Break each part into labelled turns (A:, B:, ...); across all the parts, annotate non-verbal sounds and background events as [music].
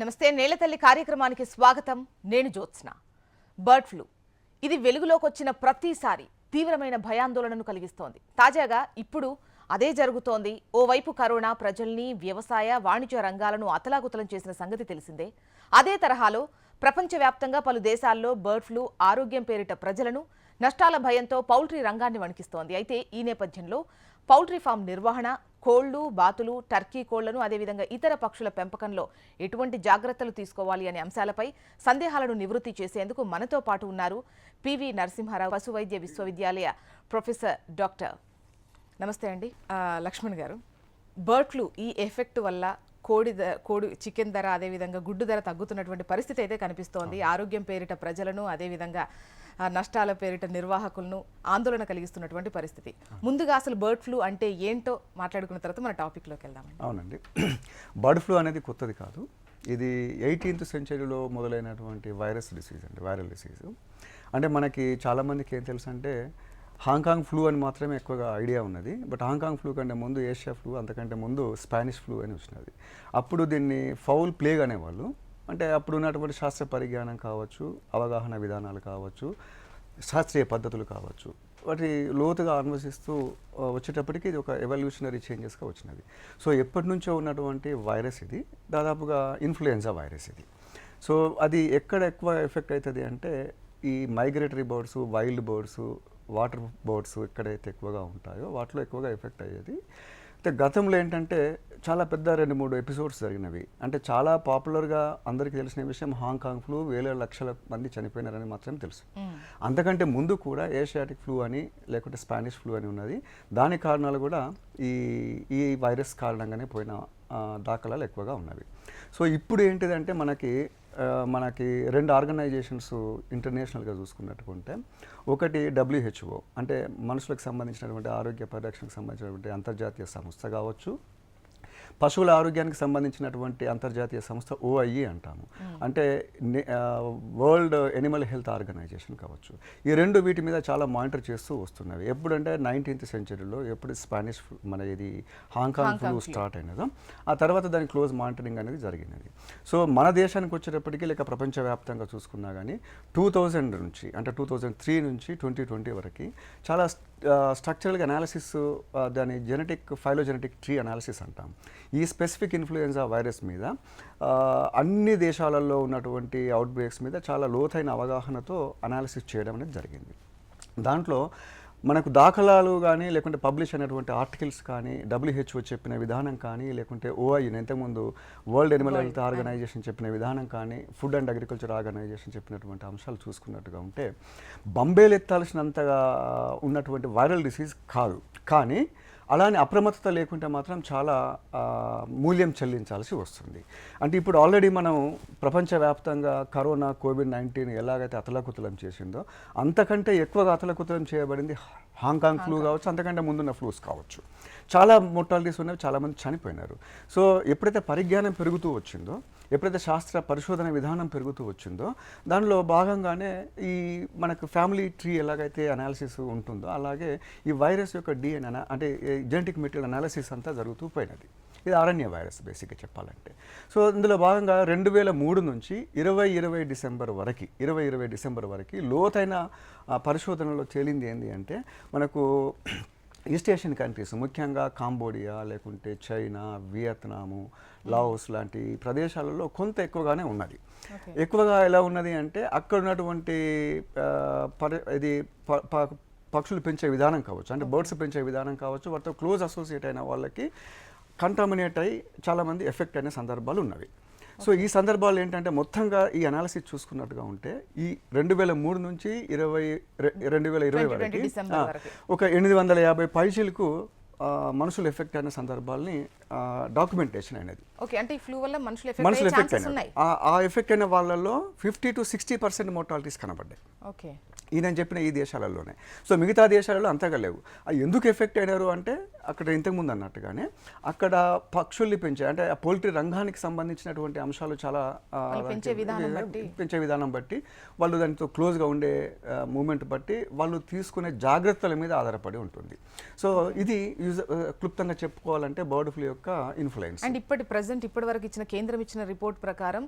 A: నమస్తే నేలతల్లి కార్యక్రమానికి స్వాగతం. నేను జ్యోత్స్న. Bird flu. ఇది వెలుగులోకి వచ్చిన ప్రతిసారి తీవ్రమైన భయాందోళనను కలిగిస్తోంది. తాజాగా ఇప్పుడు అదే జరుగుతోంది. ఓవైపు కరోనా ప్రజల్ని వ్యవసాయ వాణిజ్య రంగాలను అతలాకుతలం చేసిన సంగతి తెలిసిందే. అదే తరహాలో ప్రపంచవ్యాప్తంగా పలు దేశాల్లో బర్డ్ ఫ్లూ ఆరోగ్యం పేరిట ప్రజలను నష్టాల భయంతో పౌల్ట్రీ రంగాన్ని వణికిస్తోంది. అయితే ఈ నేపథ్యంలో పౌల్ట్రీ ఫామ్ నిర్వహణ కోళ్ళు బాతులు టర్కీ కోళ్ళను అదేవిధంగా ఇతర పక్షుల పెంపకంలో ఎటువంటి జాగ్రత్తలు తీసుకోవాలి అనే అంశాలపై సందేహాలను నివృత్తి చేసేందుకు మనతో పాటు ఉన్నారు పివి నరసింహారావు పశువైద్య విశ్వవిద్యాలయ ప్రొఫెసర్ డాక్టర్. నమస్తే అండి. లక్ష్మణ్ గారు బర్డ్ ఫ్లూ ఈ ఎఫెక్ట్ వల్ల కోడి ధర కోడి చికెన్ ధర అదేవిధంగా గుడ్డు ధర తగ్గుతున్నటువంటి పరిస్థితి అయితే కనిపిస్తోంది. ఆరోగ్యం పేరిట ప్రజలను అదేవిధంగా నష్టాల పేరిట నిర్వాహకులను ఆందోళన కలిగిస్తున్నటువంటి పరిస్థితి. ముందుగా అసలు బర్డ్ ఫ్లూ అంటే ఏంటో మాట్లాడుకున్న తర్వాత మన టాపిక్లోకి వెళ్దాం
B: అవునండి. [clears throat] బర్డ్ ఫ్లూ అనేది కొత్తది కాదు. ఇది ఎయిటీన్త్ సెంచరీలో మొదలైనటువంటి వైరస్ డిసీజ్ అండి వైరల్ డిసీజ్. అంటే మనకి చాలామందికి ఏం తెలుసు అంటే హాంకాంగ్ ఫ్లూ అని మాత్రమే ఎక్కువగా ఐడియా ఉన్నది. బట్ హాంకాంగ్ ఫ్లూ కంటే ముందు ఏషియా ఫ్లూ అంతకంటే ముందు స్పానిష్ ఫ్లూ అని వచ్చినది. అప్పుడు దీన్ని ఫౌల్ ప్లేగ్ అనేవాళ్ళు. అంటే అప్పుడు ఉన్నటువంటి శాస్త్ర పరిజ్ఞానం కావచ్చు అవగాహన విధానాలు కావచ్చు శాస్త్రీయ పద్ధతులు కావచ్చు వాటి లోతుగా అన్వేషిస్తూ వచ్చేటప్పటికి ఇది ఒక ఎవల్యూషనరీ చేంజెస్గా వచ్చినది. సో ఎప్పటి నుంచో ఉన్నటువంటి వైరస్ ఇది. దాదాపుగా ఇన్ఫ్లుయెన్జా వైరస్ ఇది. సో అది ఎక్కడ ఎక్కువ ఎఫెక్ట్ అవుతుంది అంటే ఈ migratory birds wild birds water birds ఎక్కడైతే ఎక్కువగా ఉంటాయో వాటిలో ఎక్కువగా ఎఫెక్ట్ అయ్యేది అయితే గతంలో ఏంటంటే చాలా పెద్ద రెండు మూడు ఎపిసోడ్స్ జరిగినవి. అంటే చాలా పాపులర్గా అందరికీ తెలిసిన విషయం హాంకాంగ్ ఫ్లూ వేల లక్షల మంది చనిపోయినారని మాత్రం తెలుసు. అంతకంటే ముందు కూడా ఏషియాటిక్ ఫ్లూ అని లేకుంటే స్పానిష్ ఫ్లూ అని ఉన్నది. దాని కారణాలు కూడా ఈ ఈ వైరస్ కారణంగానే పోయిన దాఖలాలు ఎక్కువగా ఉన్నవి. సో ఇప్పుడు ఏంటిదంటే మనకి మనకి రెండు ఆర్గనైజేషన్స్ ఇంటర్నేషనల్గా చూసుకున్నట్టుకుంటే ఒకటి డబ్ల్యూహెచ్ఓ అంటే మనుషులకు సంబంధించినటువంటి ఆరోగ్య పరిరక్షణకు సంబంధించినటువంటి అంతర్జాతీయ సంస్థ కావచ్చు పశువుల ఆరోగ్యానికి సంబంధించినటువంటి అంతర్జాతీయ సంస్థ ఓఐఈ అంటాము. అంటే వరల్డ్ ఎనిమల్ హెల్త్ ఆర్గనైజేషన్ కావచ్చు. ఈ రెండు వీటి మీద చాలా మానిటర్ చేస్తూ వస్తున్నవి. ఎప్పుడంటే నైన్టీన్త్ సెంచరీలో ఎప్పుడు స్పానిష్ మన ఇది హాంకాంగ్ ఫ్లూ స్టార్ట్ అయినదో. ఆ తర్వాత దాని క్లోజ్ మానిటరింగ్ అనేది జరిగినది. సో మన దేశానికి వచ్చేటప్పటికి లేక ప్రపంచవ్యాప్తంగా చూసుకున్నా కానీ టూ థౌజండ్ నుంచి అంటే టూ థౌజండ్ త్రీ నుంచి ట్వంటీ ట్వంటీ వరకు చాలా స్ట్రక్చరల్గా అనాలిసిస్ దాని జెనెటిక్ ఫైలోజెనెటిక్ ట్రీ అనాలిసిస్ అంటాం. ఈ స్పెసిఫిక్ ఇన్ఫ్లుయెన్జా వైరస్ మీద అన్ని దేశాలలో ఉన్నటువంటి అవుట్బ్రేక్స్ మీద చాలా లోతైన అవగాహనతో అనాలిసిస్ చేయడం అనేది జరిగింది. దాంట్లో మనకు దాఖలాలు కానీ లేకుంటే పబ్లిష్ అయినటువంటి ఆర్టికల్స్ కానీ డబ్ల్యూహెచ్ఓ చెప్పిన విధానం కానీ లేకుంటే ఓఐ ఇంతకుముందు వరల్డ్ ఎనిమల్ హెల్త్ ఆర్గనైజేషన్ చెప్పిన విధానం కానీ ఫుడ్ అండ్ అగ్రికల్చర్ ఆర్గనైజేషన్ చెప్పినటువంటి అంశాలు చూసుకున్నట్టుగా ఉంటే బంబేలు ఎత్తాల్సినంతగా ఉన్నటువంటి వైరల్ డిసీజ్ కాదు. కానీ అలానే అప్రమత్తత లేకుంటే మాత్రం చాలా మూల్యం చెల్లించాల్సి వస్తుంది. అంటే ఇప్పుడు ఆల్రెడీ మనం ప్రపంచవ్యాప్తంగా కరోనా కోవిడ్ నైన్టీన్ ఎలాగైతే అతలకుతలం చేసిందో అంతకంటే ఎక్కువగా అతలకుతలం చేయబడింది హాంకాంగ్ ఫ్లూ కావచ్చు అంతకంటే ముందున్న ఫ్లూస్ కావచ్చు. చాలా మోర్టాలిటీస్ ఉన్నవి చాలామంది చనిపోయినారు. సో ఎప్పుడైతే పరిజ్ఞానం పెరుగుతూ వచ్చిందో ఎప్పుడైతే శాస్త్ర పరిశోధన విధానం పెరుగుతూ వచ్చిందో దానిలో భాగంగానే ఈ మనకు ఫ్యామిలీ ట్రీ ఎలాగైతే అనాలిసిస్ ఉంటుందో అలాగే ఈ వైరస్ యొక్క డిఎన్ఏ అంటే జెనెటిక్ మెటీరియల్ అనాలిసిస్ అంతా జరుగుతూ పోయినది. ఇది ఆరణ్య వైరస్ బేసిక్గా చెప్పాలంటే. సో ఇందులో భాగంగా రెండు వేల మూడు నుంచి ఇరవై ఇరవై డిసెంబర్ వరకు ఇరవై ఇరవై డిసెంబర్ వరకు లోతైన పరిశోధనలో తేలింది ఏంటి అంటే మనకు ఈస్ట్ ఏషియన్ కంట్రీస్ ముఖ్యంగా కాంబోడియా లేకుంటే చైనా వియత్నాము లాఓస్ లాంటి ప్రదేశాలలో కొంత ఎక్కువగానే ఉన్నది. ఎక్కువగా ఎలా ఉన్నది అంటే అక్కడ ఉన్నటువంటి పరి ఇది పక్షులు పెంచే విధానం కావచ్చు. అంటే బర్డ్స్ పెంచే విధానం కావచ్చు. వాటితో క్లోజ్ అసోసియేట్ అయిన వాళ్ళకి కంటామినేట్ అయ్యి చాలామంది ఎఫెక్ట్ అయిన సందర్భాలు ఉన్నవి సో ఈ సందర్భాలు ఏంటంటే మొత్తంగా ఈ అనాలిసిస్ చూసుకున్నట్టుగా ఉంటే ఈ రెండు వేల మూడు నుంచి ఇరవై రెండు వేల ఇరవై
A: 2020
B: వరకు. ఒక ఎనిమిది వందల యాభై పైచీలకు మనుషులు ఎఫెక్ట్ అయిన సందర్భాల్ని డాక్యుమెంటేషన్ అయినది
A: ఓకే అంటే ఈ ఫ్లూ వల్ల మనుషులు ఎఫెక్ట్
B: మనుషులు
A: ఉన్నాయి.
B: ఆ- ఎఫెక్ట్ అయిన వాళ్ళల్లో fifty to sixty percent mortalities కనబడ్డాయి.
A: ఓకే.
B: ఈ నేను చెప్పిన ఈ దేశాలలోనే. సో మిగతా దేశాలలో అంతగా లేవు. ఎందుకు ఎఫెక్ట్ అయినారు అంటే అక్కడ ఇంతకుముందు అన్నట్టుగానే అక్కడ పక్షుల్ని పెంచే అంటే ఆ పోల్ట్రీ రంగానికి సంబంధించినటువంటి అంశాలు చాలా.
A: పెంచే విధానం బట్టి.
B: వాళ్ళు దానితో క్లోజ్గా ఉండే మూమెంట్ బట్టి వాళ్ళు తీసుకునే జాగ్రత్తల మీద ఆధారపడి ఉంటుంది. సో ఇది యూజ్ క్లుప్తంగా చెప్పుకోవాలంటే బర్డ్ ఫ్లూ యొక్క ఇన్ఫ్లుయెన్స్.
A: అండ్ ఇప్పటి ప్రజెంట్ ఇప్పటి వరకు ఇచ్చిన కేంద్రం ఇచ్చిన రిపోర్ట్ ప్రకారం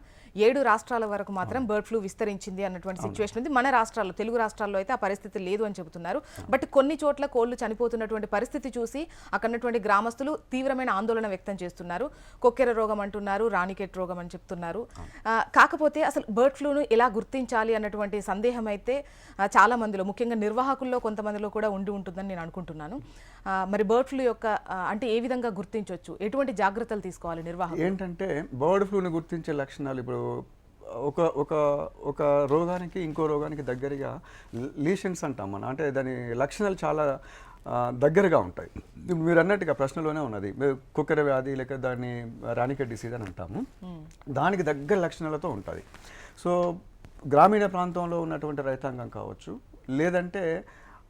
A: ఏడు రాష్ట్రాల వరకు మాత్రం బర్డ్ ఫ్లూ విస్తరించింది అన్నటువంటి సిచ్యువేషన్ ఉంది. మన రాష్ట్రాల్లో తెలుగు రాష్ట్రాల్లో అయితే ఆ పరిస్థితి లేదు అని చెబుతున్నారు. బట్ కొన్ని చోట్ల కోళ్ళు చనిపోతున్నటువంటి పరిస్థితి చూసి అక్కడ గ్రామస్తులు తీవ్రమైన ఆందోళన వ్యక్తం చేస్తున్నారు. కొక్కెర రోగం అంటున్నారు రాణికెట్ రోగం అని చెప్తున్నారు. కాకపోతే అసలు బర్డ్ ఫ్లూను ఎలా గుర్తించాలి అన్నటువంటి సందేహం అయితే చాలా మందిలో ముఖ్యంగా నిర్వాహకుల్లో కొంతమందిలో కూడా ఉండి ఉంటుందని నేను అనుకుంటున్నాను. మరి బర్డ్ ఫ్లూ యొక్క అంటే ఏ విధంగా గుర్తించవచ్చు ఎటువంటి జాగ్రత్తలు తీసుకోవాలి నిర్వాహకులు?
B: ఏంటంటే బర్డ్ ఫ్లూని గుర్తించే లక్షణాలు ఇప్పుడు ఒక ఒక ఒక రోగానికి ఇంకో రోగానికి దగ్గరగా లీషన్స్ అంటాం మనం. అంటే దాని లక్షణాలు చాలా దగ్గరగా ఉంటాయి. మీరు అన్నట్టుగా ప్రశ్నలోనే ఉన్నది. కుక్కర వ్యాధి లేక దాన్ని రాణికెట్ డిసీజ్ అని అంటాము. దానికి దగ్గర లక్షణాలతో ఉంటుంది. సో గ్రామీణ ప్రాంతంలో ఉన్నటువంటి రైతాంగం కావచ్చు లేదంటే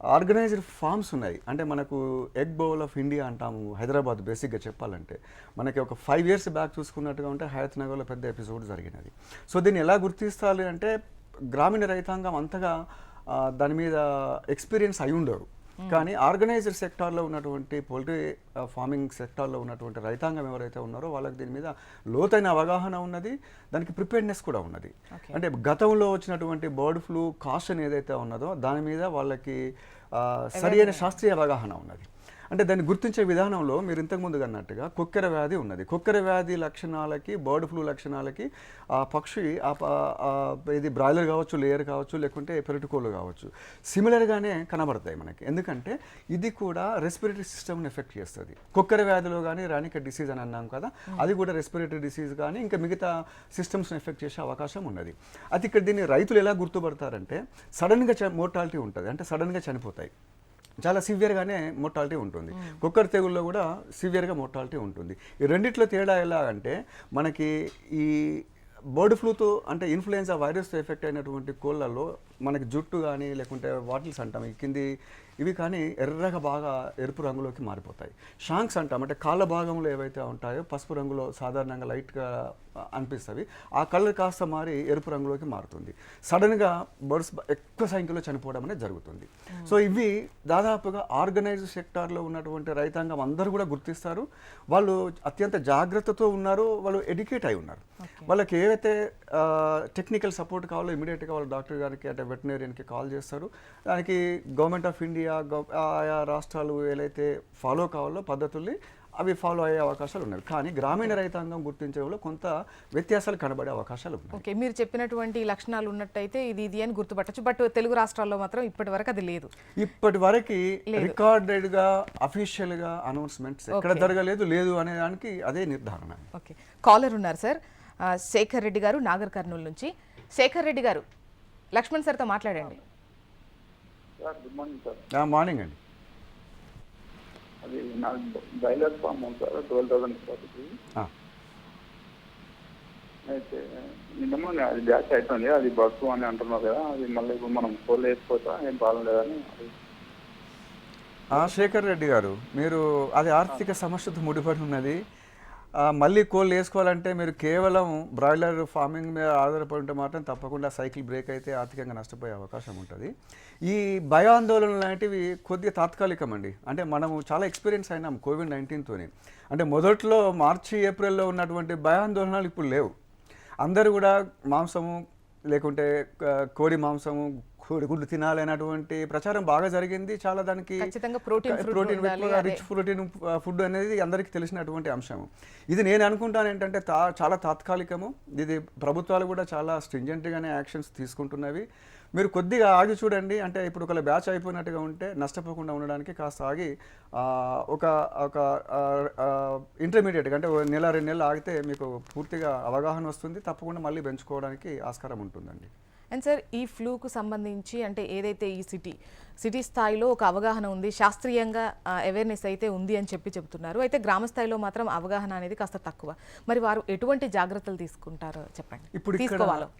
B: ఆర్గనైజ్డ్ ఫార్మ్స్ ఉన్నాయి. అంటే మనకు ఎగ్ బౌల్ ఆఫ్ ఇండియా అంటాము హైదరాబాద్ బేసిక్గా చెప్పాలంటే. మనకి ఒక ఫైవ్ ఇయర్స్ బ్యాక్ చూసుకున్నట్టుగా ఉంటే హయత్ నగర్లో పెద్ద ఎపిసోడ్ జరిగినది. సో దీన్ని ఎలా గుర్తిస్తాలి అంటే గ్రామీణ రైతాంగం అంతగా దాని మీద ఎక్స్పీరియన్స్ అయి ఉండరు. కానీ ఆర్గనైజ్డ్ సెక్టార్లో ఉన్నటువంటి పోల్ట్రీ ఫార్మింగ్ సెక్టార్లో ఉన్నటువంటి రైతాంగం ఎవరైతే ఉన్నారో వాళ్ళకి దీని మీద లోతైన అవగాహన ఉన్నది దానికి ప్రిపేర్నెస్ కూడా ఉన్నది. అంటే గతంలో వచ్చినటువంటి బర్డ్ ఫ్లూ కాషన్ ఏదైతే ఉన్నదో దాని మీద వాళ్ళకి సరి అయిన శాస్త్రీయ అవగాహన ఉన్నది. అంటే దాన్ని గుర్తించే విధానంలో మీరు ఇంతకు ముందు అన్నట్టుగా కుక్కెర వ్యాధి ఉన్నది. కుక్కెర వ్యాధి లక్షణాలకి బర్డ్ ఫ్లూ లక్షణాలకి ఆ పక్షి ఇది బ్రాయిలర్ కావచ్చు లేయర్ కావచ్చు లేకుంటే పెరటికోళ్ళు కావచ్చు. సిమిలర్గానే కనబడతాయి మనకి. ఎందుకంటే ఇది కూడా రెస్పిరేటరీ సిస్టమ్ని ఎఫెక్ట్ చేస్తుంది. కుక్కర వ్యాధిలో కానీ రానిక డిసీజ్ అని అన్నాం కదా అది కూడా రెస్పిరేటరీ డిసీజ్ కానీ ఇంకా మిగతా సిస్టమ్స్ని ఎఫెక్ట్ చేసే అవకాశం ఉన్నది. అది ఇక్కడ దీన్ని రైతులు ఎలా గుర్తుపడతారంటే సడన్గా చ మోర్టాలిటీ ఉంటుంది. అంటే సడన్గా చనిపోతాయి. చాలా సివియర్గానే మోర్టాలిటీ ఉంటుంది. కుక్కర్ తెగుల్లో కూడా సివియర్గా మోర్టాలిటీ ఉంటుంది. ఈ రెండిట్లో తేడా ఎలా అంటే మనకి ఈ బర్డ్ ఫ్లూతో అంటే ఇన్ఫ్లుయెన్జా వైరస్తో ఎఫెక్ట్ అయినటువంటి కోళ్ళల్లో మనకి జుట్టు కానీ లేకుంటే వాటిల్స్ అంటాం. ఈ కింది ఇవి కానీ ఎర్రగా బాగా ఎరుపు రంగులోకి మారిపోతాయి. షాంక్స్ అంటాం. అంటే కాళ్ళ భాగంలో ఏవైతే ఉంటాయో పసుపు రంగులో సాధారణంగా లైట్గా అనిపిస్తవి ఆ కలర్ కాస్త మారి ఎరుపు రంగులోకి మారుతుంది. సడన్గా బర్డ్స్ ఎక్కువ సంఖ్యలో చనిపోవడం అనేది జరుగుతుంది. సో ఇవి దాదాపుగా ఆర్గనైజ్డ్ సెక్టార్లో ఉన్నటువంటి రైతాంగం అందరూ కూడా గుర్తిస్తారు. వాళ్ళు అత్యంత జాగ్రత్తతో ఉన్నారు. వాళ్ళు ఎడ్యుకేట్ అయి ఉన్నారు. వాళ్ళకి ఏవైతే టెక్నికల్ సపోర్ట్ కావాలో ఇమీడియట్గా వాళ్ళు డాక్టర్ గారికి అంటే వెటనరీయన్కి కాల్ చేస్తారు. దానికి గవర్నమెంట్ ఆఫ్ ఇండియా గవ- ఆయా రాష్ట్రాలు ఏదైతే ఫాలో కావాలో పద్ధతుల్ని అవి ఫాలో అయ్యే అవకాశాలు ఉన్నాయి. కానీ గ్రామీణ రైతాంగం గుర్తించడంలో కొంత వ్యత్యాసాలు కనబడే అవకాశాలు ఉన్నాయి.
A: ఓకే మీరు చెప్పినటువంటి లక్షణాలు ఉన్నట్టయితే ఇది ఇది అని గుర్తుపట్టచ్చు. బట్ తెలుగు రాష్ట్రాల్లో మాత్రం ఇప్పటి వరకు అది లేదు.
B: ఇప్పటి వరకు
A: లేదు.
B: రికార్డెడ్గా అఫీషియల్గా అనౌన్స్మెంట్స్ ఎక్కడ జరగలేదు లేదు అనే దానికి అదే నిర్ధారణ.
A: ఓకే కాలర్ ఉన్నారు సార్ శేఖర్ రెడ్డి గారు నాగర్ కర్నూలు నుంచి. శేఖర్ రెడ్డి గారు లక్ష్మణ్ సార్తో మాట్లాడండి.
C: Sir good morning sir.
B: Morning అండి.
C: అది నాకు బాయిలర్ ఫామ్ ఉంది సార్ ట్వెల్వ్ థౌసండ్
B: ఆ,
C: అయితే నిన్నమో అది బ్యాచ్ అవుతుంది అది బస్సు అని అంటున్నారు కదా అది మళ్ళీ ఇప్పుడు మనం కోల్ వేసుకోవచ్చా ఏం ప్రాబ్లం లేదని అది.
B: ఆ, శేఖర్ రెడ్డి గారు మీరు అది ఆర్థిక సమస్యతో ముడిపడి ఉన్నది మళ్ళీ కోళ్ళు వేసుకోవాలంటే మీరు కేవలం బ్రాయిలర్ ఫార్మింగ్ మీద ఆధారపడి ఉంటే మాత్రం తప్పకుండా సైకిల్ బ్రేక్ అయితే ఆర్థికంగా నష్టపోయే అవకాశం ఉంటుంది. ఈ భయాందోళన లాంటివి కొద్దిగా తాత్కాలికం అండి అంటే మనము చాలా ఎక్స్పీరియన్స్ అయినాం కోవిడ్ నైన్టీన్తోని అంటే మొదట్లో మార్చి ఏప్రిల్లో ఉన్నటువంటి భయాందోళనలు ఇప్పుడు లేవు. అందరూ కూడా మాంసము లేకుంటే కోడి మాంసము కోడి గుడ్లు తినాలి అనేటువంటి ప్రచారం బాగా జరిగింది. చాలా దానికి ప్రోటీన్. రిచ్ ప్రోటీన్ ఫుడ్ అనేది అందరికీ తెలిసినటువంటి అంశం ఇది నేను అనుకుంటాను ఏంటంటే తా చాలా తాత్కాలికము. ఇది ప్రభుత్వాలు కూడా చాలా స్ట్రింజెంట్గానే యాక్షన్స్ తీసుకుంటున్నవి. మీరు కొద్దిగా ఆగి చూడండి. అంటే ఇప్పుడు ఒకవేళ బ్యాచ్ అయిపోయినట్టుగా ఉంటే నష్టపోకుండా ఉండడానికి కాస్త ఆగి ఒక ఒక ఇంటర్మీడియట్గా అంటే నెల రెండు నెలలు ఆగితే మీకు పూర్తిగా అవగాహన వస్తుంది. తప్పకుండా మళ్ళీ పెంచుకోవడానికి ఆస్కారం ఉంటుందండి.
A: అండ్ సార్ ఈ ఫ్లూకు సంబంధించి అంటే ఏదైతే ఈ సిటీ సిటీ స్థాయిలో ఒక అవగాహన ఉంది. శాస్త్రీయంగా అవేర్నెస్ అయితే ఉంది అని చెప్పి చెబుతున్నారు. అయితే గ్రామ స్థాయిలో మాత్రం అవగాహన అనేది కాస్త తక్కువ. మరి వారు ఎటువంటి జాగ్రత్తలు తీసుకుంటారో చెప్పండి.
B: ఇప్పుడు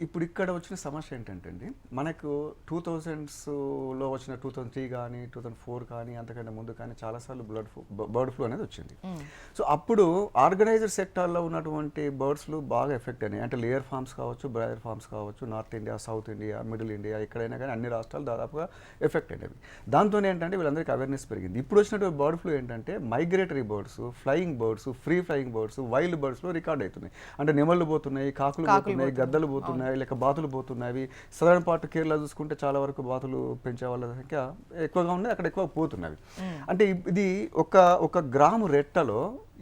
B: ఇప్పుడు ఇక్కడ వచ్చిన సమస్య ఏంటంటే అండి మనకు టూ థౌజండ్స్లో వచ్చిన టూ థౌజండ్ త్రీ కానీ టూ థౌజండ్ ఫోర్ కానీ అంతకంటే ముందు కానీ చాలాసార్లు బ్లడ్ ఫ్లూ బర్డ్ ఫ్లూ అనేది వచ్చింది. సో అప్పుడు ఆర్గనైజర్ సెక్టార్లో ఉన్నటువంటి బర్డ్స్లు బాగా ఎఫెక్ట్ అయినాయి. అంటే లేయర్ ఫార్మ్స్ కావచ్చు బ్రాయర్ ఫార్మ్స్ కావచ్చు north India south India middle India ఎక్కడైనా కానీ అన్ని రాష్ట్రాలు దాదాపుగా ఎఫెక్ట్ అయినాయి. ఉండేవి దాంతో ఏంటంటే వీళ్ళందరికీ అవేర్నెస్ పెరిగింది. ఇప్పుడు వచ్చినటువంటి బర్డ్ ఫ్లూ ఏంటంటే migratory birds flying birds free flying birds wild బర్డ్స్లో record అవుతున్నాయి. అంటే నెమళ్ళు పోతున్నాయి కాకులు పోతున్నాయి గద్దలు పోతున్నాయి లేక బాతులు పోతున్నాయి. సదరన్ పార్ట్ కేరళ చూసుకుంటే చాలా వరకు బాతులు పెంచే వాళ్ళ సంఖ్య ఎక్కువగా ఉన్నాయి అక్కడ ఎక్కువ పోతున్నవి. అంటే ఇది ఒక ఒక గ్రాము రెట్టలో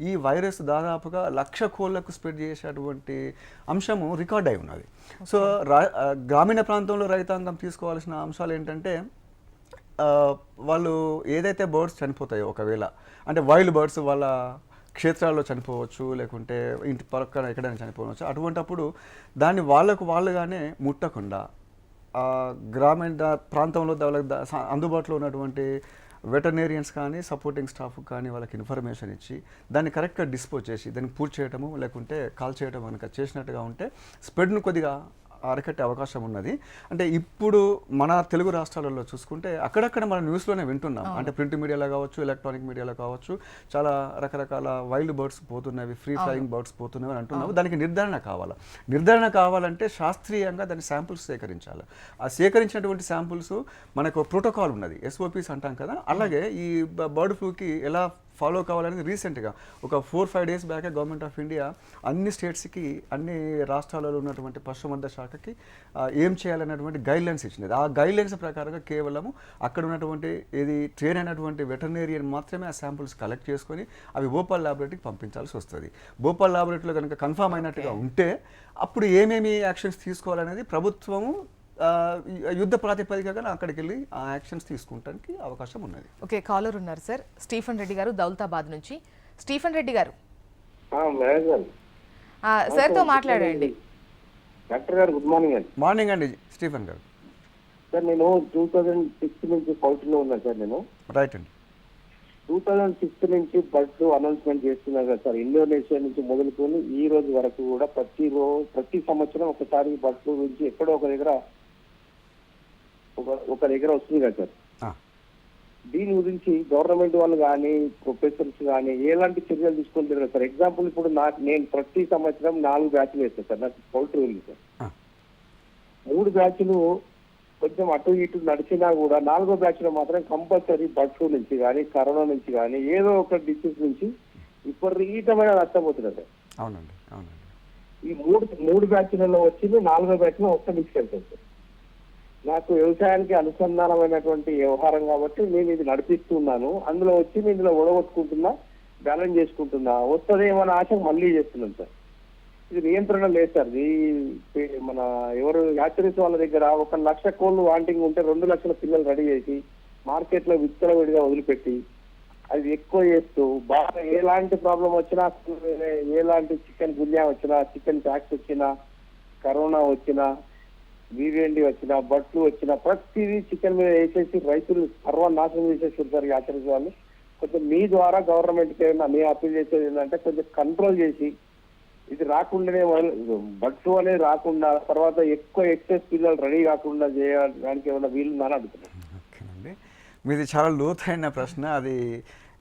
B: ఈ వైరస్ దాదాపుగా లక్ష కోళ్ళకు స్ప్రెడ్ చేసేటువంటి అంశము రికార్డ్ అయి ఉన్నది. సో గ్రామీణ ప్రాంతంలో రైతాంగం తీసుకోవాల్సిన అంశాలు ఏంటంటే వాళ్ళు ఏదైతే బర్డ్స్ చనిపోతాయో ఒకవేళ అంటే వైల్డ్ బర్డ్స్ వాళ్ళ క్షేత్రాల్లో చనిపోవచ్చు లేకుంటే ఇంటి పక్కన ఎక్కడైనా చనిపోవచ్చు అటువంటప్పుడు దాన్ని వాళ్ళకు వాళ్ళుగానే ముట్టకుండా గ్రామీణ ప్రాంతంలో వాళ్ళకి అందుబాటులో ఉన్నటువంటి వెటర్నేరియన్స్ కానీ సపోర్టింగ్ స్టాఫ్ కానీ వాళ్ళకి ఇన్ఫర్మేషన్ ఇచ్చి దాన్ని కరెక్ట్గా డిస్పోజ్ చేసి దాన్ని పూర్తి చేయటము లేకుంటే కాల్ చేయటం కనుక చేసినట్టుగా ఉంటే స్ప్రెడ్ను కొద్దిగా అరకట్టే అవకాశం ఉన్నది. అంటే ఇప్పుడు మన తెలుగు రాష్ట్రాలలో చూసుకుంటే అక్కడక్కడ మన న్యూస్లోనే వింటున్నాం. అంటే ప్రింట్ మీడియాలో కావచ్చు ఎలక్ట్రానిక్ మీడియాలో కావచ్చు చాలా రకరకాల వైల్డ్ బర్డ్స్ పోతున్నవి ఫ్రీ ఫ్లయింగ్ బర్డ్స్ పోతున్నవి అని అంటున్నాము. దానికి నిర్ధారణ కావాలి? నిర్ధారణ కావాలంటే శాస్త్రీయంగా దాని శాంపుల్స్ సేకరించాలి. ఆ సేకరించినటువంటి శాంపుల్స్ మనకు ప్రోటోకాల్ ఉన్నది. ఎస్ఓపిస్ అంటాం కదా. అలాగే ఈ బర్డ్ ఫ్లూకి ఎలా ఫాలో కావాలనేది రీసెంట్గా ఒక ఫోర్ ఫైవ్ డేస్ బ్యాకే గవర్నమెంట్ ఆఫ్ ఇండియా అన్ని స్టేట్స్కి అన్ని రాష్ట్రాలలో ఉన్నటువంటి పశుమంద శాఖకి ఏం చేయాలన్నటువంటి గైడ్లైన్స్ ఇచ్చినది ఆ గైడ్లైన్స్ ప్రకారంగా కేవలము అక్కడ ఉన్నటువంటి ఏది ట్రైన్ అయినటువంటి వెటర్నేరియన్ మాత్రమే ఆ శాంపుల్స్ కలెక్ట్ చేసుకొని అవి భోపాల్ ల్యాబొరేటరీకి పంపించాల్సి వస్తుంది. భోపాల్ ల్యాబొరేటరీలో కనుక కన్ఫర్మ్ అయినట్టుగా ఉంటే అప్పుడు ఏమేమి యాక్షన్స్ తీసుకోవాలనేది ప్రభుత్వము యుద్ధ ప్రాతిపదికగా అక్కడికి వెళ్ళి ఆ యాక్షన్స్ తీసుకుంటానికి అవకాశం ఉన్నది.
A: ఓకే కాలర్ ఉన్నారు సార్. స్టీఫెన్ రెడ్డి గారు దౌలతాబాద్ నుంచి. స్టీఫెన్ రెడ్డి గారు. సార్తో మాట్లాడండి.
D: డాక్టర్ గారు గుడ్ మార్నింగ్ అండి.
B: మార్నింగ్ అండి స్టీఫెన్ గారు.
D: సార్ నేను టూ థౌజండ్ సిక్స్ నుంచి పౌటిలో ఉన్నాను సార్ నేను.
B: రైట్ అండి.
D: టూ థౌజండ్ సిక్స్ నుంచి బర్డ్ అనౌన్స్మెంట్ చేస్తున్నారు కదా సార్ ఇండోనేషియా నుంచి మొదలుకొని ఈ రోజు వరకు కూడా ప్రతి రో ప్రతి సంవత్సరం ఒకసారి ఫ్లూ గురించి ఎక్కడో ఒక దగ్గర ఒక ఒక దగ్గర వస్తుంది కదా సార్. దీని గురించి గవర్నమెంట్ వాళ్ళు కానీ ప్రొఫెసర్స్ కానీ ఎలాంటి చర్యలు తీసుకుంటారు సార్. ఎగ్జాంపుల్ ఇప్పుడు నాకు నేను ప్రతి సంవత్సరం నాలుగు బ్యాచ్లు వేస్తాను సార్. నాకు పౌల్ట్రీ ఉంది సార్. మూడు బ్యాచ్లు కొంచెం అటు ఇటు నడిచినా కూడా నాలుగో బ్యాచ్లో మాత్రం కంపల్సరీ బర్డ్ ఫ్లూ నుంచి కానీ కరోనా నుంచి కానీ ఏదో ఒక డిసీజ్ నుంచి విపరీతమైన నష్టపోతున్నారు సార్.
B: అవునండి అవునండి.
D: ఈ మూడు మూడు బ్యాచ్లలో వచ్చింది నాలుగో బ్యాచ్లో ఒక్క తీసుకెళ్తాను సార్. నాకు వ్యవసాయానికి అనుసంధానమైనటువంటి వ్యవహారం కాబట్టి నేను ఇది నడిపిస్తున్నాను. అందులో వచ్చి నేను ఇందులో ఒడగొట్టుకుంటున్నా బ్యాలెన్స్ చేసుకుంటున్నా. వస్తుందేమో ఆశ మళ్ళీ చేస్తున్నాం సార్. ఇది నియంత్రణ లేదు సార్. ఈ మన ఎవరు యాచరీస్ వాళ్ళ దగ్గర ఒక లక్ష కోళ్ళు వాంటింగ్ ఉంటే రెండు లక్షల పిల్లలు రెడీ చేసి మార్కెట్లో విత్తన విడిగా వదిలిపెట్టి అది ఎక్కువ చేస్తూ బాగా ఎలాంటి ప్రాబ్లం వచ్చినా ఎలాంటి చికెన్ గున్యా వచ్చినా చికెన్ ట్యాక్స్ వచ్చినా కరోనా వచ్చినా వీవేండి వచ్చిన బట్లు వచ్చిన ప్రతిదీ చికెన్ మీద వేసేసి రైతులు సర్వనాశనం చేసేస్తుంటారు సార్ యాచరీస్ వాళ్ళు. కొంచెం మీ ద్వారా గవర్నమెంట్కి ఏమైనా మీ అప్పీల్ చేసేది ఏంటంటే కొంచెం కంట్రోల్ చేసి ఇది రాకుండానే బర్డ్ అనేది రాకుండా తర్వాత ఎక్కువ ఎక్సెస్ పిల్లలు రెడీ కాకుండా చేయడానికి ఏమైనా వీలుందని అడుగుతున్నాను
B: మీది చాలా లోతైన ప్రశ్న. అది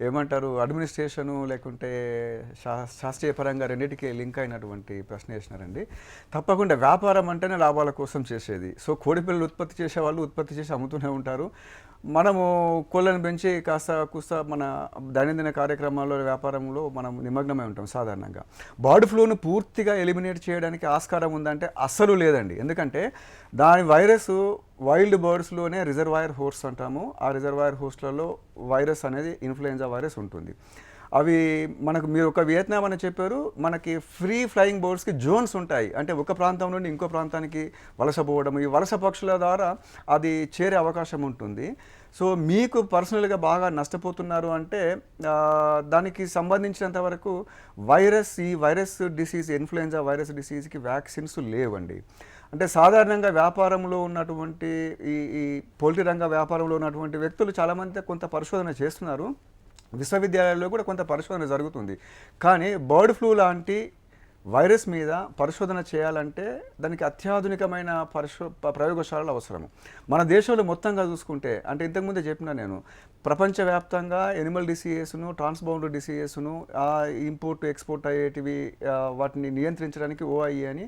B: ఏమంటారు అడ్మినిస్ట్రేషను లేకుంటే శా శాస్త్రీయ పరంగా రెండింటికి లింక్ అయినటువంటి ప్రశ్న వేసినారండి. తప్పకుండా వ్యాపారం అంటేనే లాభాల కోసం చేసేది. సో కోడిపిల్లలు ఉత్పత్తి చేసే వాళ్ళు ఉత్పత్తి చేసి అమ్ముతూనే ఉంటారు. మనము కోళ్ళను పెంచి కాస్త కూస్త మన దైనందిన కార్యక్రమాల్లో వ్యాపారంలో మనం నిమగ్నమై ఉంటాం సాధారణంగా. బర్డ్ ఫ్లూను పూర్తిగా ఎలిమినేట్ చేయడానికి ఆస్కారం ఉందంటే అస్సలు లేదండి. ఎందుకంటే దాని వైరస్ వైల్డ్ బర్డ్స్లోనే రిజర్వాయర్ హోర్స్ అంటాము. ఆ రిజర్వాయర్ హోస్ట్లలో వైరస్ అనేది ఇన్ఫ్లుయెంజా వైరస్ ఉంటుంది. అవి మనకు మీరు ఒక వియత్నాం అని చెప్పారు. మనకి ఫ్రీ ఫ్లయింగ్ బర్డ్స్కి జోన్స్ ఉంటాయి. అంటే ఒక ప్రాంతం నుండి ఇంకో ప్రాంతానికి వలస పోవడం ఈ వలస పక్షుల ద్వారా అది చేరే అవకాశం ఉంటుంది. సో మీకు పర్సనల్గా బాగా నష్టపోతున్నారు అంటే దానికి సంబంధించినంత వరకు వైరస్ ఈ వైరస్ డిసీజ్ ఇన్ఫ్లుయెంజా వైరస్ డిసీజ్కి వ్యాక్సిన్స్ లేవండి. అంటే సాధారణంగా వ్యాపారంలో ఉన్నటువంటి ఈ ఈ పోల్ట్రీ రంగ వ్యాపారంలో ఉన్నటువంటి వ్యక్తులు చాలామంది కొంత పరిశోధన చేస్తున్నారు. విశ్వవిద్యాలయాల్లో కూడా కొంత పరిశోధన జరుగుతుంది. కానీ బర్డ్ ఫ్లూ లాంటి వైరస్ మీద పరిశోధన చేయాలంటే దానికి అత్యాధునికమైన పరిశో ప్రయోగశాలలు అవసరము. మన దేశంలో మొత్తంగా చూసుకుంటే అంటే ఇంతకుముందే చెప్పిన నేను ప్రపంచవ్యాప్తంగా ఎనిమల్ డిసీజెస్ను ట్రాన్స్బౌండర్ డిసీజెస్ను ఇంపోర్ట్ ఎక్స్పోర్ట్ అయ్యేటివి వాటిని నియంత్రించడానికి ఓఐఏ అని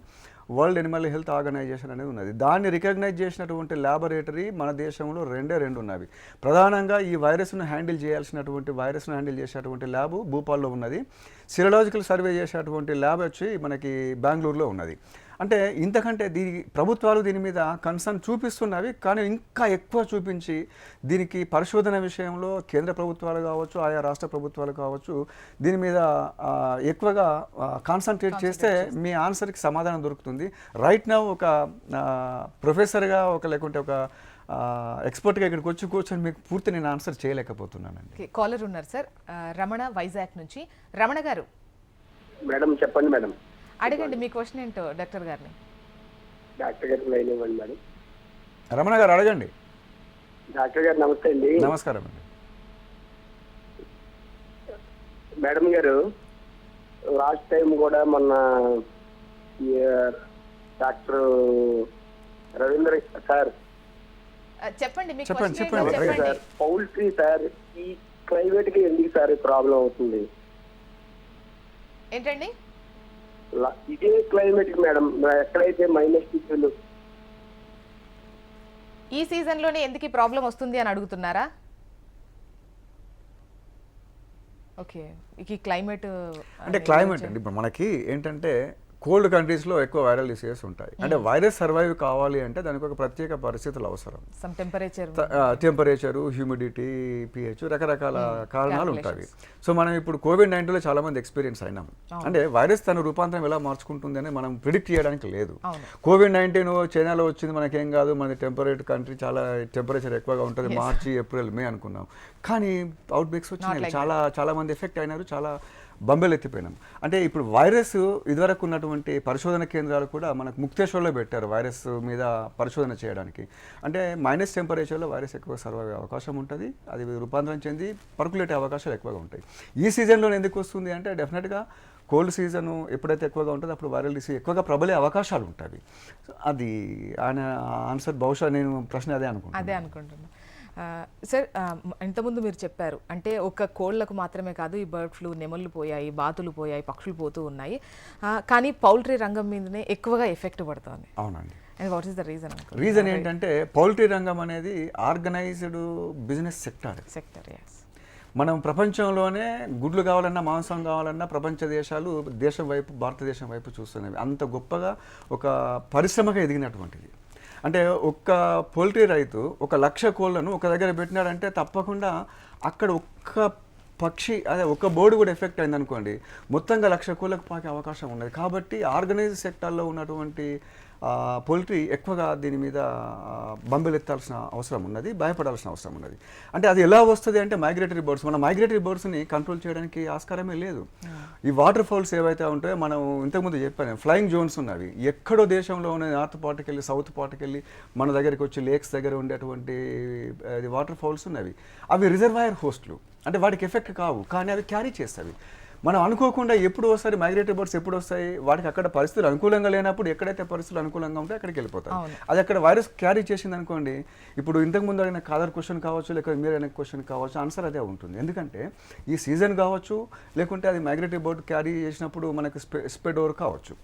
B: వరల్డ్ ఎనిమల్ హెల్త్ ఆర్గనైజేషన్ అనేది ఉన్నది. దాన్ని రికగ్నైజ్ చేసినటువంటి ల్యాబొరేటరీ మన దేశంలో రెండే రెండు ఉన్నవి. ప్రధానంగా ఈ వైరస్ను హ్యాండిల్ చేయాల్సినటువంటి వైరస్ను హ్యాండిల్ చేసేటువంటి ల్యాబ్ భూపాల్లో ఉన్నది. సిరలాజికల్ సర్వే చేసేటువంటి ల్యాబ్ వచ్చి మనకి బెంగళూరులో ఉన్నది. అంటే ఇంతకంటే దీని ప్రభుత్వాలు దీని మీద కన్సర్న్ చూపిస్తున్నవి కానీ ఇంకా ఎక్కువ చూపించి దీనికి పరిశోధన విషయంలో కేంద్ర ప్రభుత్వాలు కావచ్చు ఆయా రాష్ట్ర ప్రభుత్వాలు కావచ్చు దీని మీద ఎక్కువగా కాన్సన్ట్రేట్ చేస్తే మీ ఆన్సర్కి సమాధానం దొరుకుతుంది. రైట్ నౌ ఒక ప్రొఫెసర్గా ఒక లేకుంటే ఒక ఎక్స్పర్ట్గా ఇక్కడికి వచ్చి కూర్చొని మీకు పూర్తి నేను ఆన్సర్ చేయలేకపోతున్నానండి.
A: కాలర్ ఉన్నారు సార్ రమణ వైజాగ్ నుంచి. రమణ గారు.
D: మేడం చెప్పండి మేడం.
A: అడగండి మీ క్వశ్చన్ ఏంటో డాక్టర్ గారిని.
D: డాక్టర్ గారికి లైన్ ఇవ్వండి మేడం.
B: రమణ గారు అడగండి.
D: డాక్టర్ గారు నమస్తే అండి.
B: నమస్కారం అండి.
D: మేడం గారు లాస్ట్ టైం కూడా మొన్న డాక్టర్ రవీంద్ర సార్.
A: చెప్పండి మీ
B: చెప్పండి, చెప్పండి.
A: చెప్పండి.
D: సార్ పౌల్ట్రీ సార్ ఈ క్లైమేట్కి ఎందుకు సార్ ప్రాబ్లం అవుతుంది?
A: ఏంటండి?
D: ఇదే క్లైమేట్ మేడం. ఎక్కడైతే మైనస్ డిగ్రీలు
A: ఈ సీజన్లోనే ఎందుకు ఈ ప్రాబ్లం వస్తుంది అని అడుగుతున్నారా? ఓకే ఈ క్లైమేట్
B: అంటే క్లైమేట్ అండి. ఇప్పుడు మనకి ఏంటంటే కోల్డ్ కంట్రీస్లో ఎక్కువ వైరల్ డిసీజెస్ ఉంటాయి. అంటే వైరస్ సర్వైవ్ కావాలి అంటే దానికి ఒక ప్రత్యేక పరిస్థితులు అవసరం.
A: టెంపరేచర్
B: టెంపరేచరు హ్యూమిడిటీ పిహెచ్ రకరకాల కారణాలు ఉంటాయి. సో మనం ఇప్పుడు కోవిడ్ నైన్టీన్లో చాలా మంది ఎక్స్పీరియన్స్ అయినాం. అంటే వైరస్ తన రూపాంతరం ఎలా మార్చుకుంటుంది అని మనం ప్రిడిక్ట్ చేయడానికి లేదు. కోవిడ్ నైన్టీన్ చైనాలో వచ్చింది మనకేం కాదు మన టెంపరేట్ కంట్రీ చాలా టెంపరేచర్ ఎక్కువగా ఉంటుంది మార్చి ఏప్రిల్ మే అనుకున్నాం. కానీ అవుట్ బ్రేక్స్ వచ్చినాయి. చాలా చాలా మంది ఎఫెక్ట్ అయినారు చాలా బంబెలు ఎత్తిపోయినాం అంటే ఇప్పుడు వైరస్ ఇదివరకు ఉన్నటువంటి పరిశోధన కేంద్రాలు కూడా మనకు ముక్తేశ్వర్లో పెట్టారు వైరస్ మీద పరిశోధన చేయడానికి. అంటే మైనస్ టెంపరేచర్లో వైరస్ ఎక్కువ సర్వ్ అయ్యే అవకాశం ఉంటుంది. అది రూపాంతరం చెంది పర్కులేట్ అవకాశాలు ఎక్కువగా ఉంటాయి. ఈ సీజన్లో ఎందుకు వస్తుంది అంటే డెఫినెట్గా కోల్డ్ సీజన్ ఎప్పుడైతే ఎక్కువగా ఉంటుందో అప్పుడు వైరల్ డిసీజ్ ఎక్కువగా ప్రబలే అవకాశాలు ఉంటాయి. అది ఆయన ఆన్సర్ బహుశా నేను ప్రశ్న అదే అనుకుంటున్నాను
A: అదే అనుకుంటున్నాను సార్ ఇంతకుముందు మీరు చెప్పారు అంటే ఒక కోళ్ళకు మాత్రమే కాదు ఈ బర్డ్ ఫ్లూ నెమళ్ళు పోయాయి బాతులు పోయాయి పక్షులు పోతూ ఉన్నాయి. కానీ పౌల్ట్రీ రంగం మీదనే ఎక్కువగా ఎఫెక్ట్ పడుతోంది.
B: అవునండి.
A: And what is the reason
B: reason ఏంటంటే పౌల్ట్రీ రంగం అనేది ఆర్గనైజ్డ్ బిజినెస్ సెక్టార్.
A: సెక్టర్
B: మనం ప్రపంచంలోనే గుడ్లు కావాలన్నా మాంసం కావాలన్నా ప్రపంచ దేశాలు దేశం వైపు భారతదేశం వైపు చూస్తున్నవి. అంత గొప్పగా ఒక పరిశ్రమగా ఎదిగినటువంటిది. అంటే ఒక్క పోల్ట్రీ రైతు ఒక లక్ష కోళ్ళను ఒక దగ్గర పెట్టినాడంటే తప్పకుండా అక్కడ ఒక్క పక్షి అదే ఒక్క బోర్డు కూడా ఎఫెక్ట్ అయింది అనుకోండి మొత్తంగా లక్ష కోళ్ళకు పాకే అవకాశం ఉన్నది కాబట్టి ఆర్గనైజ్ సెక్టార్లో ఉన్నటువంటి పోల్ట్రీ ఎక్కువగా దీని మీద బంబెలెత్తాల్సిన అవసరం ఉన్నది భయపడాల్సిన అవసరం ఉన్నది. అంటే అది ఎలా వస్తుంది అంటే మైగ్రేటరీ బర్డ్స్ మన మైగ్రేటరీ బర్డ్స్ని కంట్రోల్ చేయడానికి ఆస్కారమే లేదు. ఈ వాటర్ ఫాల్స్ ఏవైతే ఉంటాయో మనం ఇంతకుముందు చెప్పాను ఫ్లయింగ్ జోన్స్ ఉన్నవి. ఎక్కడో దేశంలో ఉన్న నార్త్ పార్ట్కి వెళ్ళి సౌత్ పార్ట్కి వెళ్ళి మన దగ్గరికి వచ్చి లేక్స్ దగ్గర ఉండేటువంటి అది వాటర్ ఫాల్స్ ఉన్నవి. అవి రిజర్వాయర్ హోస్ట్లు అంటే వాటికి ఎఫెక్ట్ కావు కానీ అవి క్యారీ చేస్తాయి. మనం అనుకోకుండా ఎప్పుడు వస్తాయి? మైగ్రేటరీ బర్డ్స్ ఎప్పుడు వస్తాయి? వాటికి అక్కడ పరిస్థితులు అనుకూలంగా లేనప్పుడు ఎక్కడైతే పరిస్థితులు అనుకూలంగా ఉంటే అక్కడికి వెళ్ళిపోతాయి. అది అక్కడ వైరస్ క్యారీ చేసింది అనుకోండి ఇప్పుడు ఇంతకు ముందు అడిగిన కాదర్ క్వశ్చన్ కావచ్చు లేకపోతే మీరు అడిగిన క్వశ్చన్ కావచ్చు ఆన్సర్ అదే ఉంటుంది. ఎందుకంటే ఈ సీజన్ కావచ్చు లేకుంటే అది మైగ్రేటరీ బర్డ్ క్యారీ చేసినప్పుడు మనకు స్పె స్పెడోర్ కావచ్చు.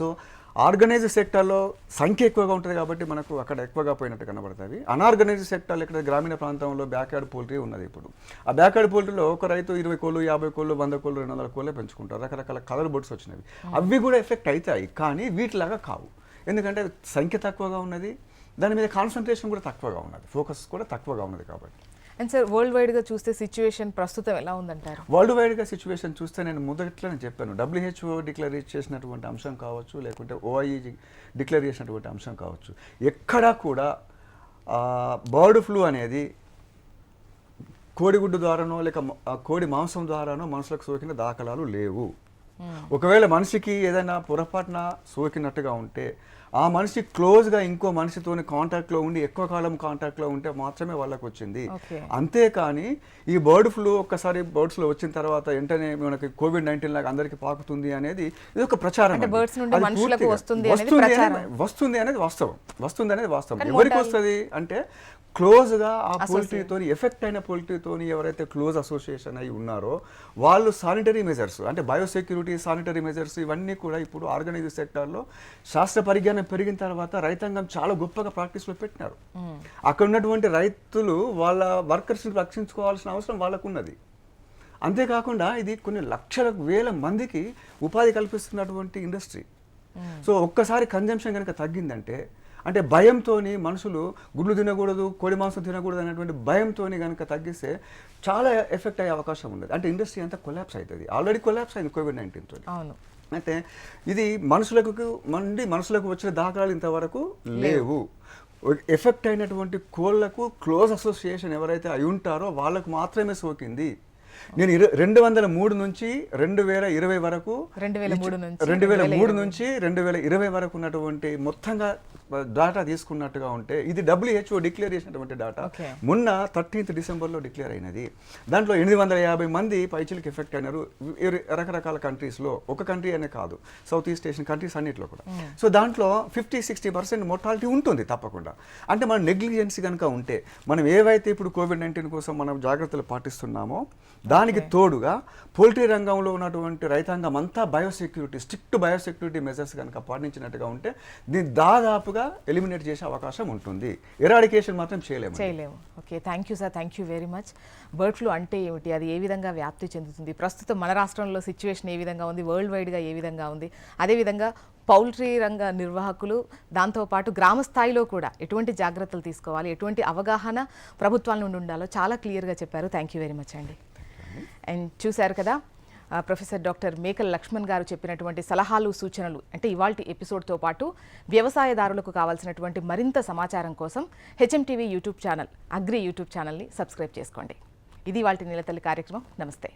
B: సో ఆర్గనైజ్ సెక్టార్లో సంఖ్య ఎక్కువగా ఉంటుంది కాబట్టి మనకు అక్కడ ఎక్కువగా పోయినట్టు కనబడుతుంది. అనార్గనైజ్ సెక్టార్లో ఇక్కడ గ్రామీణ ప్రాంతంలో బ్యాక్యార్డ్ పోల్ట్రీ ఉన్నది ఇప్పుడు. ఆ బ్యాక్యార్డ్ పోల్ట్రీలో ఒక రైతు ఇరవై కోళ్ళు యాభై కోళ్ళు వంద కోళ్ళు రెండు వందల కోళ్ళే పెంచుకుంటారు. రకరకాల కలర్ బోర్డ్స్ వచ్చినవి. అవి కూడా ఎఫెక్ట్ అవుతాయి కానీ వీటిలాగా కావు. ఎందుకంటే సంఖ్య తక్కువగా ఉన్నది. దాని మీద కాన్సన్ట్రేషన్ కూడా తక్కువగా ఉన్నది. ఫోకస్ కూడా తక్కువగా ఉన్నది కాబట్టి.
A: అండ్ సార్ వరల్డ్ వైడ్గా చూస్తే సిచ్యువేషన్ ప్రస్తుతం ఎలా ఉందంటారు?
B: వరల్డ్ వైడ్గా సిచ్యువేషన్ చూస్తే నేను మొదట్లోనే చెప్పాను. డబ్ల్యూహెచ్ఓ డిక్లేర్ చేసినటువంటి అంశం కావచ్చు లేకుంటే ఓఐఈ డిక్లేర్ చేసినటువంటి అంశం కావచ్చు. ఎక్కడా కూడా బర్డ్ ఫ్లూ అనేది కోడిగుడ్డు ద్వారానో లేక కోడి మాంసం ద్వారానో మనుషులకు సోకిన దాఖలాలు లేవు. ఒకవేళ మనిషికి ఏదైనా పొరపాటున సోకినట్టుగా ఉంటే ఆ మనిషి క్లోజ్గా ఇంకో మనిషితోని కాంటాక్ట్లో ఉండి ఎక్కువ కాలం కాంటాక్ట్లో ఉంటే మాత్రమే వాళ్ళకి వచ్చింది. అంతేకాని ఈ బర్డ్ ఫ్లూ ఒక్కసారి బర్డ్స్లో వచ్చిన తర్వాత వెంటనే మనకి కోవిడ్ నైన్టీన్ లాగా అందరికి పాకుతుంది అనేది ఇది ఒక ప్రచారం
A: వస్తుంది అనేది
B: వస్తుంది. అనేది- వాస్తవం. వస్తుంది అనేది వాస్తవం. ఎవరికి వస్తుంది అంటే క్లోజ్గా ఆ పోల్ట్రీతో ఎఫెక్ట్ అయిన పోల్ట్రీతో ఎవరైతే క్లోజ్ అసోసియేషన్ అయి ఉన్నారో వాళ్ళు సానిటరీ మెజర్స్ అంటే బయోసెక్యూరిటీ బయోసెక్యూరిటీ సానిటరీ మెజర్స్ ఇవన్నీ కూడా ఇప్పుడు ఆర్గనైజ్ సెక్టార్లో శాస్త్ర పరిజ్ఞానం పెరిగిన తర్వాత రైతాంగం చాలా గొప్పగా ప్రాక్టీస్లో పెట్టినారు. అక్కడ ఉన్నటువంటి రైతులు వాళ్ళ వర్కర్స్ని రక్షించుకోవాల్సిన అవసరం వాళ్ళకు ఉన్నది అంతేకాకుండా ఇది కొన్ని లక్షల వేల మందికి ఉపాధి కల్పిస్తున్నటువంటి ఇండస్ట్రీ. సో ఒక్కసారి కన్జంప్షన్ కనుక తగ్గిందంటే అంటే భయంతో మనుషులు గుడ్లు తినకూడదు కోడి మాంసం తినకూడదు అనేటువంటి భయంతో కనుక తగ్గిస్తే చాలా ఎఫెక్ట్ అయ్యే అవకాశం ఉండదు అంటే ఇండస్ట్రీ అంతా కొలాప్స్ అవుతుంది. ఆల్రెడీ కొలాప్స్ అయింది కోవిడ్ నైన్టీన్తో
A: అవును.
B: అయితే ఇది మనుషులకు మండి మనుషులకు వచ్చిన దాఖలాలు ఇంతవరకు లేవు. ఎఫెక్ట్ అయినటువంటి కోళ్ళకు క్లోజ్ అసోసియేషన్ ఎవరైతే అయి ఉంటారో వాళ్ళకు మాత్రమే సోకింది. నేను రెండు వందల మూడు నుంచి రెండు వేల ఇరవై వరకు
A: రెండు వేల మూడు నుంచి
B: రెండు వేల ఇరవై వరకు ఉన్నటువంటి మొత్తంగా డాటా తీసుకున్నట్టుగా ఉంటే ఇది డబ్ల్యూహెచ్ఓ డిక్లేర్ చేసినటువంటి డాటా. మొన్న థర్టీన్త్ డిసెంబర్లో డిక్లేర్ అయినది. దాంట్లో ఎనిమిది వందల యాభై మంది పైచిలకు ఎఫెక్ట్ అయినారు. రకరకాల కంట్రీస్లో ఒక కంట్రీ అనే కాదు. సౌత్ ఈస్ట్ ఏషియన్ కంట్రీస్ అన్నిట్లో కూడా. సో దాంట్లో ఫిఫ్టీ సిక్స్టీ పర్సెంట్ మొర్టాలిటీ ఉంటుంది తప్పకుండా. అంటే మన నెగ్లిజెన్సీ కనుక ఉంటే మనం ఏవైతే ఇప్పుడు కోవిడ్ నైన్టీన్ కోసం మనం జాగ్రత్తలు పాటిస్తున్నామో దానికి తోడుగా పోల్ట్రీ రంగంలో ఉన్నటువంటి రైతాంగం అంతా బయోసెక్యూరిటీ స్ట్రిక్ట్ బయోసెక్యూరిటీ మెజర్స్ కనుక పాటించినట్టుగా ఉంటే దీన్ని దాదాపుగా ఎలిమినేట్ చేసే అవకాశం ఉంటుంది. ఎరాడికేషన్ మాత్రం చేయలేము
A: చేయలేము. Okay thank you sir thank you very much bird flu అంటే ఏమిటి? అది ఏ విధంగా వ్యాప్తి చెందుతుంది? ప్రస్తుతం మన రాష్ట్రంలో సిచ్యువేషన్ ఏ విధంగా ఉంది? వరల్డ్ వైడ్గా ఏ విధంగా ఉంది? అదేవిధంగా పౌల్ట్రీ రంగ నిర్వాహకులు దాంతోపాటు గ్రామ స్థాయిలో కూడా ఎటువంటి జాగ్రత్తలు తీసుకోవాలి? ఎటువంటి అవగాహన ప్రభుత్వాల నుండి ఉండాలో చాలా క్లియర్గా చెప్పారు. థ్యాంక్ యూ వెరీ మచ్ అండి. అండ్. చూశారు కదా ప్రొఫెసర్ డాక్టర్ మేకల్ లక్ష్మణ్ గారు చెప్పినటువంటి సలహాలు సూచనలు అంటే ఇవాళ ఎపిసోడ్తో పాటు వ్యవసాయదారులకు కావాల్సినటువంటి మరింత సమాచారం కోసం HM TV YouTube channel agri YouTube ఛానల్ని సబ్స్క్రైబ్ చేసుకోండి. ఇది వాళ్ళ నిలతల్లి కార్యక్రమం. నమస్తే.